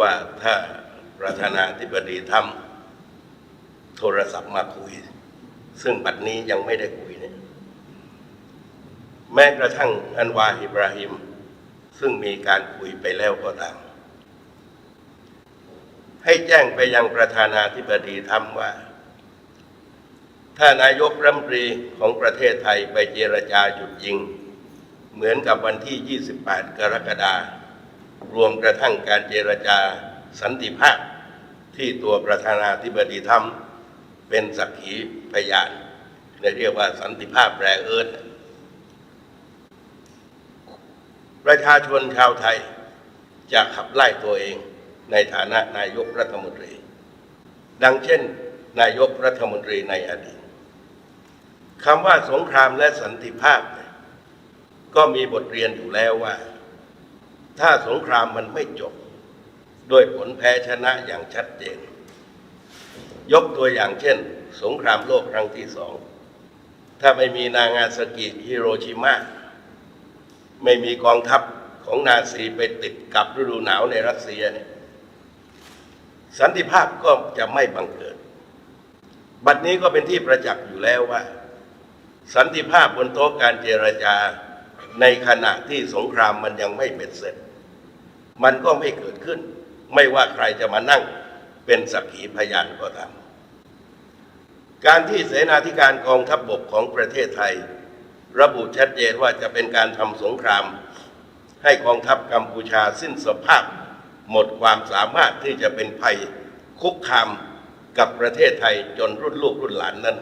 ว่าถ้าประธานาธิบดีทำโทรศัพท์มาคุย ซึ่งบัดนี้ยังไม่ได้คุยเนี่ยแม้กระทั่งอันวาอิบราฮิม ซึ่งมีการคุยไปแล้วก็ตาม ให้แจ้งไปยังประธานาธิบดีทำว่า ถ้านายกรัฐมนตรีของประเทศไทยไปเจรจาหยุดยิง เหมือนกับวันที่ 28 กรกฎาคม รวมกระทั่งการเจรจาสันติภาพ ที่ตัวประธานาธิบดีทำเป็นสักขีพยานเรียกว่าสันติภาพแรเอิร์ธประชาชนชาวไทยจะขับไล่ตัวเองในฐานะนายกรัฐมนตรี ดังเช่น นายกรัฐมนตรีในอดีตคำว่าสงครามและสันติภาพ ก็มีบทเรียนอยู่แล้วว่า ถ้าสงครามมันไม่จบ ด้วยผลแพ้ชนะอย่างชัดเจน ยกตัวอย่างเช่น สงครามโลกครั้งที่สอง ถ้าไม่มีนางาซากิฮิโรชิมาไม่มีกองทัพของนาซีไปติดกับฤดูหนาวในรัสเซียเนี่ยสันติภาพก็จะไม่บังเกิด บัดนี้ก็เป็นที่ประจักษ์อยู่แล้วว่า สันติภาพบนโต๊ะการเจรจา ในขณะที่สงครามมันยังไม่เป็นเสร็จ มันก็ไม่เกิดขึ้น ไม่ว่าใครจะมานั่งเป็นสักขีพยานก็ตาม การที่เสนาธิการกองทัพบบกของประเทศไทย ระบุชัดเจนว่าจะเป็นการทำสงคราม ให้กองทัพกัมพูชาสิ้นสภาพ หมดความสามารถที่จะเป็นภัยคุกคามกับประเทศไทยจนรุ่นลูกรุ่นหลานนั้น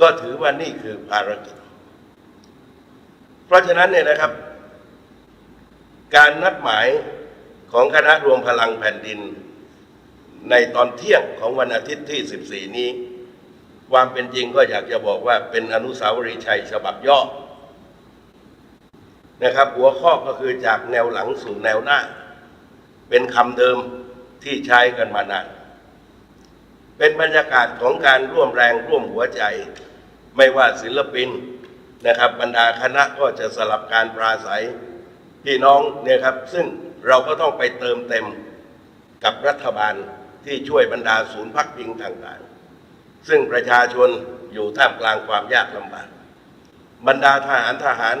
ก็ถือว่านี่คือภารกิจ ราะฉะนั้นเนี่ยนะครับ การนัดหมายของคณะรวมพลังแผ่นดิน ในตอนเที่ยงของวันอาทิตย์ที่ 14 นี้ ความเป็นจริงก็อยากจะบอกว่าเป็นอนุสาวรีย์ชัยฉบับย่อนะครับ หัวข้อก็คือจากแนวหลังสู่แนวหน้า เป็นคำเดิมที่ใช้กันมานานเป็นบรรยากาศของการร่วมแรงร่วมหัวใจ ไม่ว่าศิลปิน นะครับ บรรดาคณะก็จะสลับการปราศัยพี่น้องเนี่ยครับ ซึ่งเราก็ต้องไปเติมเต็มกับรัฐบาลที่ช่วยบรรดาศูนย์พักพิงต่างๆ ซึ่งประชาชนอยู่ท่ามกลางความยากลำบาก บรรดาทหารทหาร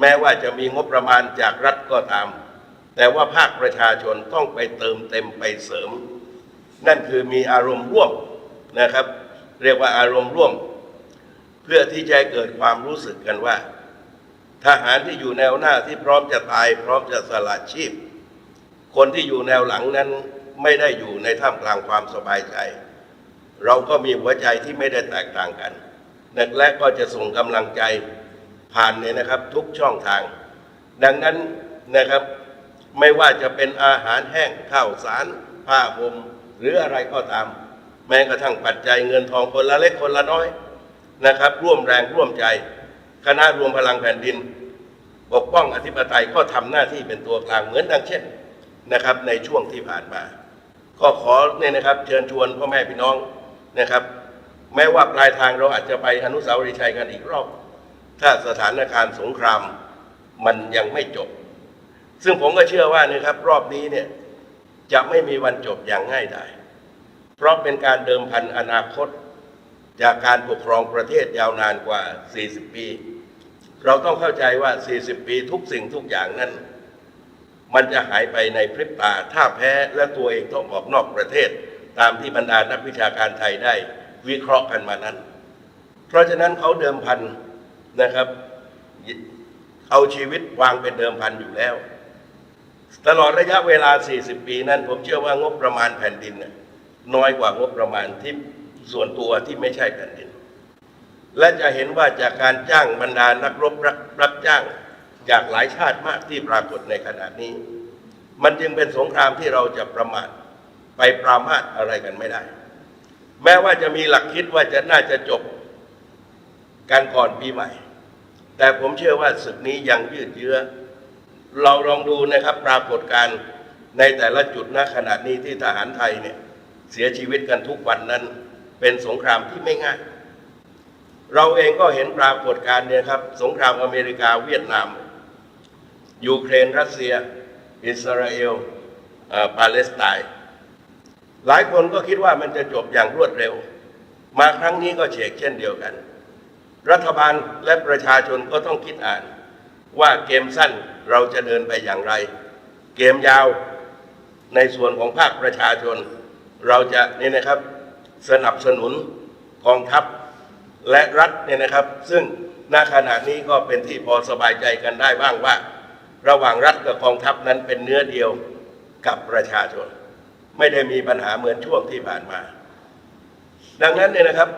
แม้ว่าจะมีงบประมาณจากรัฐก็ตาม แต่ว่าภาคประชาชนต้องไปเติมเต็มไปเสริม นั่นคือมีอารมณ์ร่วมนะครับ เรียกว่าอารมณ์ร่วม พื่อที่จะเกิดความรู้สึกกันว่า ทหารที่อยู่แนวหน้าที่พร้อมจะตาย พร้อมจะสละชีพ คนที่อยู่แนวหลังนั้นไม่ได้อยู่ในท่ามกลางความสบายใจ เราก็มีหัวใจที่ไม่ได้แตกต่างกันและก็จะส่งกำลังใจผ่านเนี่ยนะครับ ทุกช่องทาง ดังนั้นนะครับไม่ว่าจะเป็นอาหารแห้งข้าวสาร ผ้าห่มหรืออะไรก็ตาม แม้กระทั่งปัจจัยเงินทองคนละเล็กคนละน้อย นะครับ ร่วมแรงร่วมใจ คณะรวมพลังแผ่นดิน ปกป้องอธิปไตยก็ทำหน้าที่เป็นตัวกลางเหมือนดังเช่นนะครับ ในช่วงที่ผ่านมา ก็ขอเนี่ยนะครับ เชิญชวนพ่อแม่พี่น้องนะครับ แม้ว่าปลายทางเราอาจจะไปอนุสาวรีย์ชัยกันอีกรอบ ถ้าสถานการณ์สงครามมันยังไม่จบ ซึ่งผมก็เชื่อว่านะครับ รอบนี้เนี่ยจะไม่มีวันจบอย่างง่ายดายเพราะเป็นการเดิมพันอนาคต จากการปกครองประเทศยาวนานกว่า 40 ปี เราต้องเข้าใจว่า 40 ปีทุกสิ่งทุกอย่างนั้น มันจะหายไปในพริบตา ถ้าแพ้และตัวเองต้องออกนอกประเทศ ตามที่บรรดานักวิชาการไทยได้วิเคราะห์กันมานั้น เพราะฉะนั้นเขาเดิมพันนะครับ เอาชีวิตวางเป็นเดิมพันอยู่แล้ว ตลอดระยะเวลา 40 ปีนั้น ผมเชื่อว่างบประมาณแผ่นดินน้อยกว่างบประมาณที่ ส่วนตัวที่ไม่ใช่แผ่นดิน และจะเห็นว่าจากการจ้างบรรดานักรบรับรบจ้างจากหลายชาติมากที่ปรากฏในขณะนี้ มันจึงเป็นสงครามที่เราจะประมาทไปปรามาสอะไรกันไม่ได้ แม้ว่าจะมีหลักคิดว่าจะน่าจะจบการก่อนปีใหม่ แต่ผมเชื่อว่าศึกนี้ยังยืดเยื้อ เราลองดูนะครับปรากฏการณ์ในแต่ละจุดณขณะนี้ที่ทหารไทยเนี่ยเสียชีวิตกันทุกวันนั้น เป็นสงครามที่ไม่ง่าย เราเองก็เห็นปรากฏการณ์เนี่ยครับ สงครามอเมริกาเวียดนาม ยูเครนรัสเซีย อิสราเอลปาเลสไตน์หลายคนก็คิดว่ามันจะจบอย่างรวดเร็ว มาครั้งนี้ก็เฉกเช่นเดียวกัน รัฐบาลและประชาชนก็ต้องคิดอ่าน ว่าเกมสั้นเราจะเดินไปอย่างไร เกมยาวในส่วนของภาคประชาชน เราจะนี่นะครับ สนับสนุนกองทัพและรัฐเนี่ยนะครับ ซึ่งณขณะนี้ก็เป็นที่พอสบายใจกันได้บ้างว่า ระหว่างรัฐกับกองทัพนั้นเป็นเนื้อเดียวกับประชาชน ไม่ได้มีปัญหาเหมือนช่วงที่ผ่านมา ดังนั้นเนี่ยนะครับ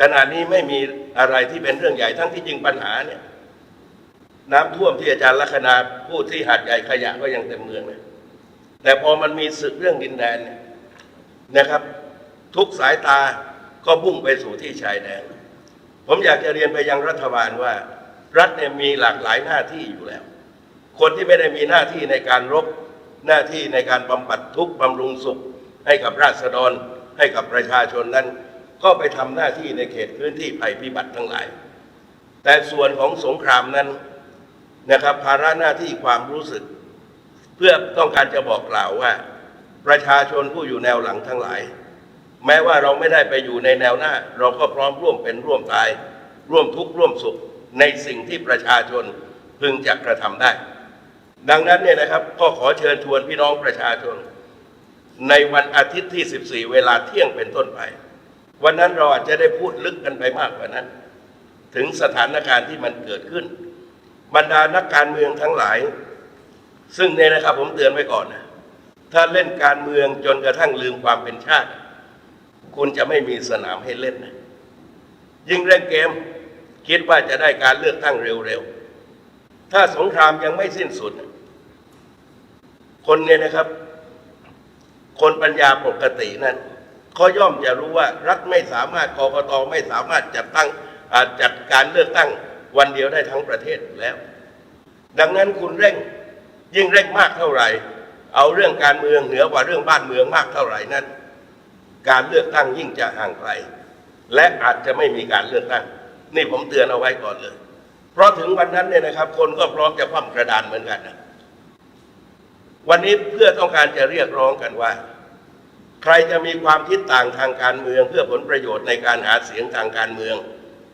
ขณะนี้ไม่มีอะไรที่เป็นเรื่องใหญ่ทั้งที่จริงปัญหาเนี่ยน้ำท่วมที่อาจารย์ลัคนาพูดที่หาดใหญ่ขยะก็ยังเต็มเมืองเลยแต่พอมันมีศึกเรื่องดินแดนเนี่ยนะครับ ทุกสายตาก็พุ่งไปสู่ที่ชายแดน ผมอยากจะเรียนไปยังรัฐบาลว่า รัฐเนี่ยมีหลากหลายหน้าที่อยู่แล้ว คนที่ไม่ได้มีหน้าที่ในการรบหน้าที่ในการบำบัดทุกข์บำรุงสุข ให้กับราษฎร ให้กับประชาชนนั้น ก็ไปทำหน้าที่ในเขตพื้นที่ภัยพิบัติทั้งหลาย แต่ส่วนของสงครามนั้นนะครับภาระหน้าที่ความรู้สึก เพื่อต้องการจะบอกกล่าวว่า ประชาชนผู้อยู่แนวหลังทั้งหลาย แม้ว่าเราไม่ได้ไปอยู่ในแนวหน้า เราก็พร้อมร่วมเป็นร่วมตาย ร่วมทุกข์ร่วมสุขในสิ่งที่ประชาชนพึงจะกระทำได้ ดังนั้นเนี่ยนะครับก็ขอเชิญชวนพี่น้องประชาชน ในวันอาทิตย์ที่ 14 เวลาเที่ยงเป็นต้นไป วันนั้นเราอาจจะได้พูดลึกกันไปมากกว่านั้น ถึงสถานการณ์ที่มันเกิดขึ้น บรรดานักการเมืองทั้งหลาย ซึ่งเนี่ยนะครับผมเตือนไว้ก่อนนะถ้าเล่นการเมืองจนกระทั่งลืมความเป็นชาติ คุณจะไม่มีสนามให้เล่นนะยิ่งเล่นเกม คิดว่าจะได้การเลือกตั้งเร็วๆ ถ้าสงครามยังไม่สิ้นสุด คนเนี่ยนะครับ คนปัญญาปกตินั้นเขาย่อมจะรู้ว่ารัฐไม่สามารถกกตไม่สามารถจัดตั้งจัดการเลือกตั้งวันเดียวได้ทั้งประเทศแล้ว ดังนั้นคุณเร่งยิ่งเร่งมากเท่าไหร่ เอาเรื่องการเมืองเหนือกว่าเรื่องบ้านเมืองมากเท่าไหร่นั้น การเลือกตั้งยิ่งจะห่างไกล และอาจจะไม่มีการเลือกตั้ง นี่ผมเตือนเอาไว้ก่อนเลย เพราะถึงวันนั้นเนี่ยนะครับ คนก็พร้อมจะคว่ำกระดานเหมือนกันนะวันนี้เพื่อต้องการจะเรียกร้องกันว่า ใครจะมีความคิดต่างทางการเมือง เพื่อผลประโยชน์ในการหาเสียงทางการเมือง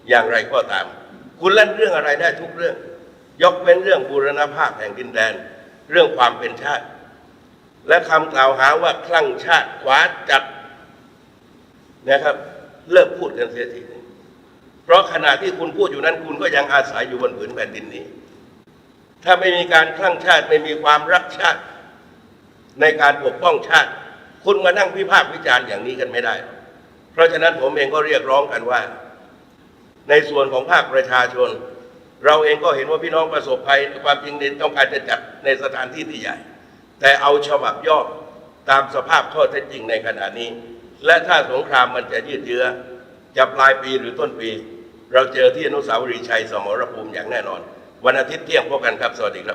อย่างไรก็ตาม คุณเล่นเรื่องอะไรได้ทุกเรื่อง ยกเว้นเรื่องบูรณภาพแห่งดินแดน เรื่องความเป็นชาติ และคำกล่าวหาว่าคลั่งชาติขวาจัด นะครับ เลิกพูดกันเสียทีนึงเพราะขณะที่คุณพูดอยู่นั้นคุณก็ยังอาศัยอยู่บนผืนแผ่นดินนี้ ถ้าไม่มีการคลั่งชาติไม่มีความรักชาติ ในการปกป้องชาติ คุณมานั่งวิพากษ์วิจารณ์อย่างนี้กันไม่ได้ เพราะฉะนั้นผมเองก็เรียกร้องกันว่า ในส่วนของภาคประชาชน เราเองก็เห็นว่าพี่น้องประสบภัยความจริงเนี่ยต้องการจะจัดในสถานที่ที่ใหญ่ แต่เอาฉบับย่อตามสภาพข้อเท็จจริงในขณะนี้ และถ้าสงครามมันจะยืดเยื้อจะปลายปีหรือต้นปี เราเจอที่อนุสาวรีย์ชัยสมรภูมิอย่างแน่นอน วันอาทิตย์เที่ยงพบกันครับ สวัสดีครับ